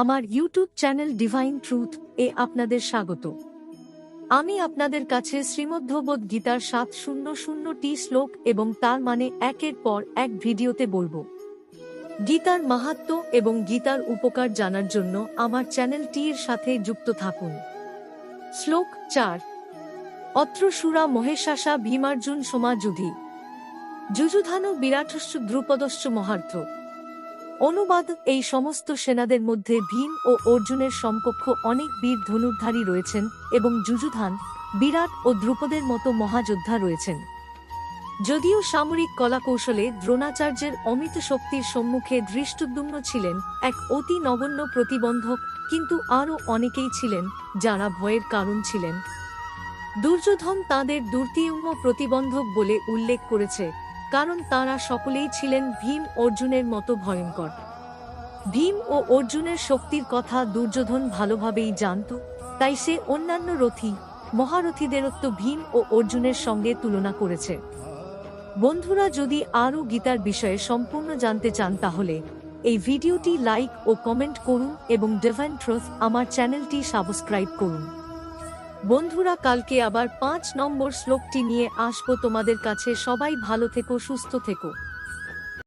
আমার YouTube channel divine truth এ আপনাদের স্বাগত। আমি আপনাদের কাছে শ্রীমধ্যবোধ গীতার সাত শূন্য শূন্যটি শ্লোক এবং তার মানে একের পর এক ভিডিওতে বলব। গীতার মাহাত্ম এবং গীতার উপকার জানার জন্য আমার চ্যানেলটির সাথে যুক্ত থাকুন। শ্লোক চার। অত্র সুরা মহেশাসা ভীমার্জুন সমাযুধি যুযুধানু বিরাটস্য দ্রুপদস্য মহার্থ। অনুবাদ, এই সমস্ত সেনাদের মধ্যে ভীম ও অর্জুনের সমকক্ষ অনেক বীর ধনুর্ধারী রয়েছেন এবং যুযুধান, বিরাট ও দ্রুপদের মতো মহাযোদ্ধা রয়েছেন। যদিও সামরিক কলাকৌশলে দ্রোণাচার্যের অমিত শক্তির সম্মুখে দৃষ্টদ্যুম্ন ছিলেন এক অতি নগণ্য প্রতিবন্ধক, কিন্তু আরও অনেকেই ছিলেন যারা ভয়ের কারণ ছিলেন। দুর্যোধন তাঁদের দুর্তিউম্ম প্রতিবন্ধক বলে উল্লেখ করেছে। কারণ তারা সকলেই ছিলেন ভীম অর্জুনের মতো ভয়ঙ্কর। ভীম ও অর্জুনের শক্তির কথা দুর্যোধন ভালোভাবেই জানত, তাই সে অন্যান্য রথী, মহারথীদেরত্ব ভীম ও অর্জুনের সঙ্গে তুলনা করেছে। বন্ধুরা, যদি আরও গীতার বিষয়ে সম্পূর্ণ জানতে চান তাহলে এই ভিডিওটি লাইক ও কমেন্ট করুন এবং ডেভান আমার চ্যানেলটি সাবস্ক্রাইব করুন। বন্ধুরা, কালকে আবার পাঁচ নম্বর শ্লোকটি নিয়ে আসব। তোমাদের কাছে সবাই ভালো থেকো, সুস্থ থেকো।